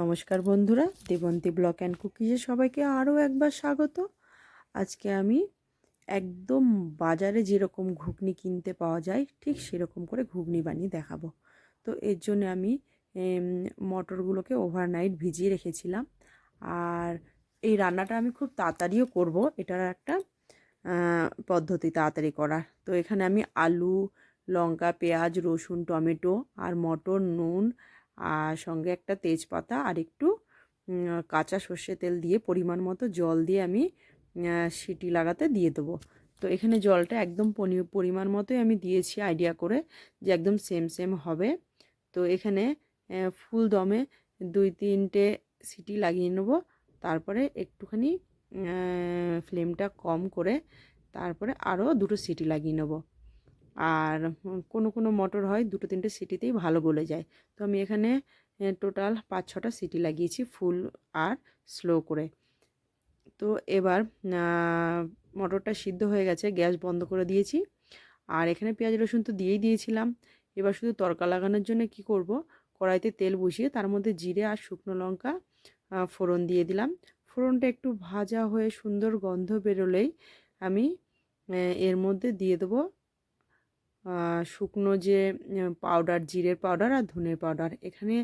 নমস্কার বন্ধুরা, Debanti block and কুকিজে সবাইকে আরও একবার স্বাগত। আজকে আমি একদম বাজারে যেরকম ঘুগনি কিনতে পাওয়া যায়, ঠিক সেরকম করে ঘুগনি বানিয়ে দেখাবো। তো এর জন্য আমি মটরগুলোকে ওভারনাইট ভিজিয়ে রেখেছিলাম। আর এই রান্নাটা আমি খুব তাড়াতাড়িও করব, এটার একটা পদ্ধতি তাড়াতাড়ি করার। তো এখানে আমি আলু, লঙ্কা, পেঁয়াজ, রসুন, টমেটো আর মটর, নুন আর সঙ্গে একটা তেজপাতা আর একটু কাঁচা সর্ষে তেল দিয়ে পরিমাণ মতো জল দিয়ে আমি সিটি লাগাতে দিয়ে দেবো। তো এখানে জলটা একদম পরিমাণ মতোই আমি দিয়েছি আইডিয়া করে যে একদম সেম সেম হবে। তো এখানে ফুল দমে দুই তিনটে সিটি লাগিয়ে নেব। তারপরে একটুখানি ফ্লেমটা কম করে তারপরে আরও দুটো সিটি লাগিয়ে নেব। আর কোনো কোনো মটর হয় দুটো তিনটে সিটিতেই ভালো গলে যায়। তো আমি এখানে টোটাল পাঁচ ছটা সিটি লাগিয়েছি ফুল আর স্লো করে। তো এবার মটরটা সিদ্ধ হয়ে গেছে, গ্যাস বন্ধ করে দিয়েছি। আর এখানে পেঁয়াজ, রসুন তো দিয়েই দিয়েছিলাম। এবার শুধু তরকা লাগানোর জন্য কি করব? কড়াইতে তেল বসিয়ে তার মধ্যে জিরে আর শুকনো লঙ্কা ফোড়ন দিয়ে দিলাম। ফোড়নটা একটু ভাজা হয়ে সুন্দর গন্ধ বেরোলেই আমি এর মধ্যে দিয়ে দেবো শুকনো যে পাউডার জিরের পাউডার আর ধনের পাউডার এখানে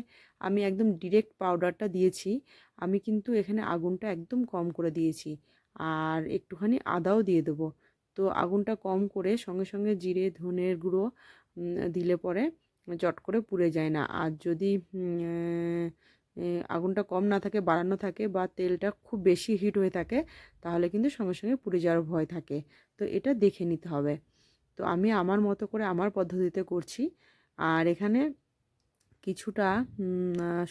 আমি একদম ডিরেক্ট পাউডারটা দিয়েছি। আমি কিন্তু এখানে আগুনটা একদম কম করে দিয়েছি। আর একটুখানি আদাও দিয়ে দেবো। তো আগুনটা কম করে সঙ্গে সঙ্গে জিরে, ধনের গুঁড়ো দিলে পরে চট করে পুড়ে যায় না। আর যদি আগুনটা কম না থাকে, বাড়ানো থাকে বা তেলটা খুব বেশি হিট হয়ে থাকে, তাহলে কিন্তু সঙ্গে সঙ্গে পুড়ে যাওয়ার ভয় থাকে। তো এটা দেখে নিতে হবে। তো আমি আমার মতো করে আমার পদ্ধতিতে করছি। আর এখানে কিছুটা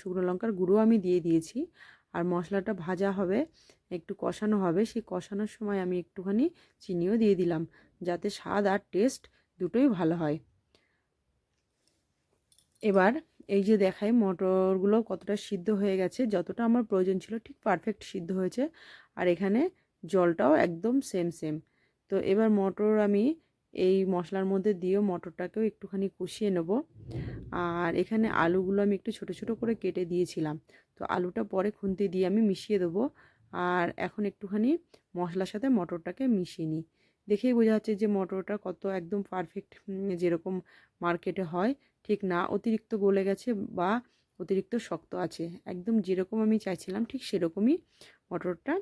শুকনো লঙ্কার গুঁড়ো আমি দিয়ে দিয়েছি। আর মশলাটা ভাজা হবে, একটু কষানো হবে, সেই কষানোর সময় আমি একটুখানি চিনিও দিয়ে দিলাম, যাতে স্বাদ আর টেস্ট দুটোই ভালো হয়। এবার এই যে দেখাই, মটরগুলো কতটা সিদ্ধ হয়ে গেছে, যতটা আমার প্রয়োজন ছিল ঠিক পারফেক্ট সিদ্ধ হয়েছে। আর এখানে জলটাও একদম সেম সেম তো এবার মটর আমি এই মশলার মধ্যে দিয়েও মটরটাকেও একটুখানি কষিয়ে নেব। আর এখানে আলুগুলো আমি একটু ছোট ছোট করে কেটে দিয়েছিলাম। তো আলুটা পরে খুন্তি দিয়ে আমি মিশিয়ে দেবো। আর এখন একটুখানি মশলার সাথে মটরটাকে মিশিয়ে নিই। দেখেই বোঝা যাচ্ছে যে মটরটা কত একদম পারফেক্ট যেরকম মার্কেটে হয়। ঠিক না, অতিরিক্ত গলে গেছে বা অতিরিক্ত শক্ত আছে। একদম যেরকম আমি চাইছিলাম ঠিক সেরকমই মটরটা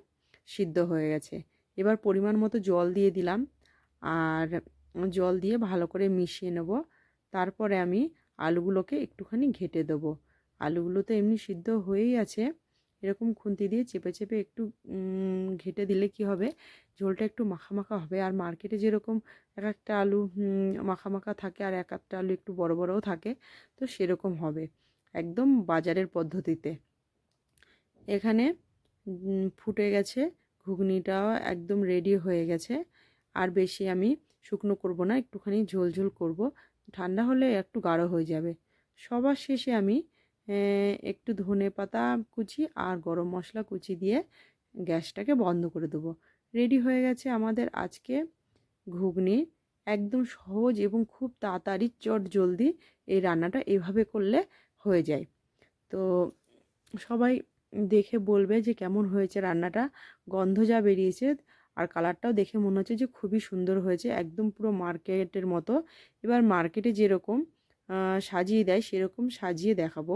সিদ্ধ হয়ে গেছে। এবার পরিমাণ মতো জল দিয়ে দিলাম। আর জল দিয়ে ভালো করে মিশিয়ে নেব। তারপরে আমি আলুগুলোকে একটুখানি ঘেটে দেবো। আলুগুলো তো এমনি সিদ্ধ হয়েই আছে। এরকম খুন্তি দিয়ে চেপে চেপে একটু ঘেটে দিলে কি হবে? ঝোলটা একটু মাখা মাখা হবে। আর মার্কেটে যেরকম এক একটা আলু উম, মাখা মাখা থাকে আর এক একটা আলু একটু বড় বড়ও থাকে তো সেরকম হবে। একদম বাজারের পদ্ধতিতে। এখানে ফুটে গেছে ঘুগনিটাও একদম রেডি হয়ে গেছে। আর বেশি আমি শুকনো করব না, একটুখানি ঝোল ঝোল করব। ঠান্ডা হলে একটু গাঢ় হয়ে যাবে। সবার শেষে আমি একটু ধনে পাতা কুচি আর গরম মশলা কুচি দিয়ে গ্যাসটাকে বন্ধ করে দেবো। রেডি হয়ে গেছে আমাদের আজকে ঘুগনি। একদম সহজ এবং খুব তাড়াতাড়ি চট জলদি এই রান্নাটা এভাবে করলে হয়ে যায়। তো সবাই দেখে বলবে যে কেমন হয়েছে রান্নাটা, গন্ধ যা বেরিয়েছে। আর কালারটাও দেখে মনে হচ্ছে যে খুবই সুন্দর হয়েছে, একদম পুরো মার্কেটের মতো। এবার মার্কেটে যেরকম সাজিয়ে দেয় সেরকম সাজিয়ে দেখাবো।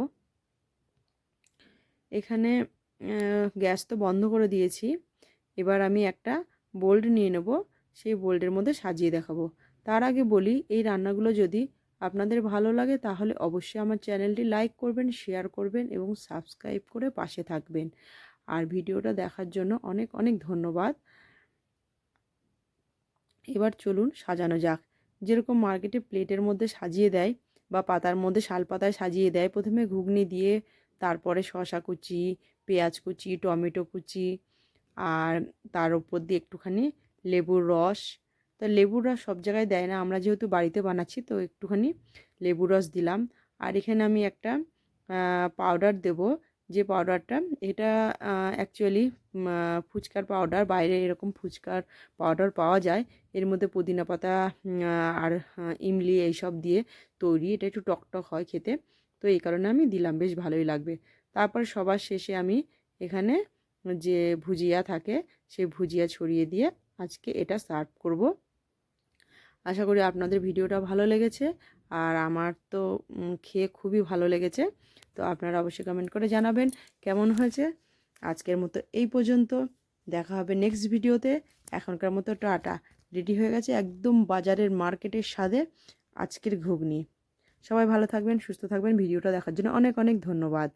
এখানে গ্যাস তো বন্ধ করে দিয়েছি। এবার আমি একটা বোল্ড নিয়ে নেব, সেই বোল্ডের মধ্যে সাজিয়ে দেখাবো। তার আগে বলি, এই রান্নাগুলো যদি আপনাদের ভালো লাগে তাহলে অবশ্যই আমার চ্যানেলটি লাইক করবেন, শেয়ার করবেন এবং সাবস্ক্রাইব করে পাশে থাকবেন। আর ভিডিওটা দেখার জন্য অনেক অনেক ধন্যবাদ। এবার চলুন সাজানো যাক। যেরকম মার্কেটে প্লেটের মধ্যে সাজিয়ে দেয় বা পাতার মধ্যে শাল পাতায় সাজিয়ে দেয়, প্রথমে ঘুগনি দিয়ে তারপরে শসা কুচি, পেঁয়াজ কুচি, টমেটো কুচি আর তার উপর দিয়ে একটুখানি লেবুর রস। তো লেবুর রস সব জায়গায় দেয় না, আমরা যেহেতু বাড়িতে বানাচ্ছি, তো একটুখানি লেবুর রস দিলাম। আর এখানে আমি একটা পাউডার দেব যে পাউডারটা এটা অ্যাকচুয়ালি ফুচকার পাউডার বাইরে এরকম ফুচকার পাউডার পাওয়া যায়। এর মধ্যে পুদিনা পাতা আর ইমলি এইসব দিয়ে তৈরি। এটা একটু টকটক হয় খেতে। তো এই কারণে আমি দিলাম, বেশ ভালোই লাগবে। তারপর সবার শেষে আমি এখানে যে ভুজিয়া থাকে সেই ভুজিয়া ছড়িয়ে দিয়ে আজকে এটা সার্ভ করব। আশা করি আপনাদের ভিডিওটা ভালো লেগেছে। আর আমার তো খেয়ে খুবই ভালো লেগেছে। তো আপনারা অবশ্যই কমেন্ট করে জানাবেন কেমন হয়েছে। আজকের মতো এই পর্যন্ত। দেখা হবে নেক্সট ভিডিওতে। এখনকার মতো টাটা। রেডি হয়ে গেছে একদম বাজারের মার্কেটের স্বাদে আজকের ঘুগনি। সবাই ভালো থাকবেন, সুস্থ থাকবেন। ভিডিওটা দেখার জন্য অনেক অনেক ধন্যবাদ।